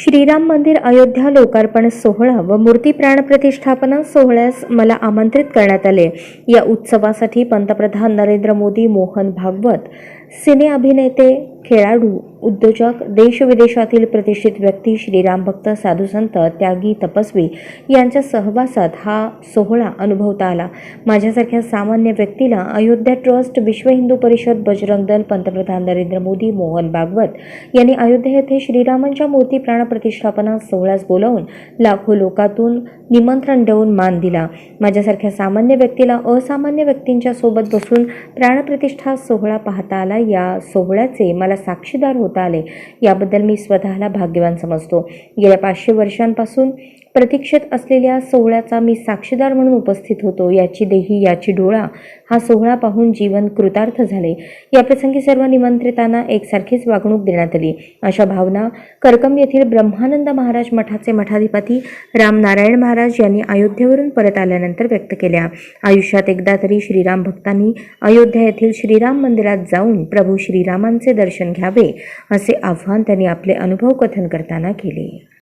श्रीराम मंदिर अयोध्या लोकार्पण सोहळा व मूर्ती प्राण प्रतिष्ठापना सोहळ्यास मला आमंत्रित करण्यात आले. या उत्सवासाठी पंतप्रधान नरेंद्र मोदी मोहन भागवत सिने अभिनेते खेळाडू उद्योजक देशविदेशातील प्रतिष्ठित व्यक्ती श्रीराम भक्त साधुसंत त्यागी तपस्वी यांच्या सहवासात हा सोहळा अनुभवता आला. माझ्यासारख्या सामान्य व्यक्तीला अयोध्या ट्रस्ट विश्व हिंदू परिषद बजरंग दल पंतप्रधान नरेंद्र मोदी मोहन भागवत यांनी अयोध्या येथे श्रीरामांच्या मूर्ती प्राण प्रतिष्ठापना सोहळ्यास बोलावून लाखो लोकातून निमंत्रण देऊन मान दिला. माझ्यासारख्या सामान्य व्यक्तीला असामान्य व्यक्तींच्या सोबत बसून प्राणप्रतिष्ठा सोहळा पाहता आला. या सोहळ्याचे मला साक्षीदार होते होता आले. याबद्दल मी स्वतःला भाग्यवान समजतो. गेल्या पाचशे वर्षांपासून प्रतीक्षेत असलेल्या सोहळ्याचा मी साक्षीदार म्हणून उपस्थित होतो. याची देही याची डोळा हा सोहळा पाहून जीवन कृतार्थ झाले. याप्रसंगी सर्व निमंत्रितांना एकसारखीच वागणूक देण्यात आली. अशा भावना करकम येथील ब्रह्मानंद महाराज मठाचे मठाधिपती रामनारायण महाराज यांनी अयोध्येवरून परत आल्यानंतर व्यक्त केल्या. आयुष्यात एकदा तरी श्रीराम भक्तांनी अयोध्या येथील श्रीराम मंदिरात जाऊन प्रभू श्रीरामांचे दर्शन घ्यावे असे आव्हान त्यांनी आपले अनुभव कथन करताना केले.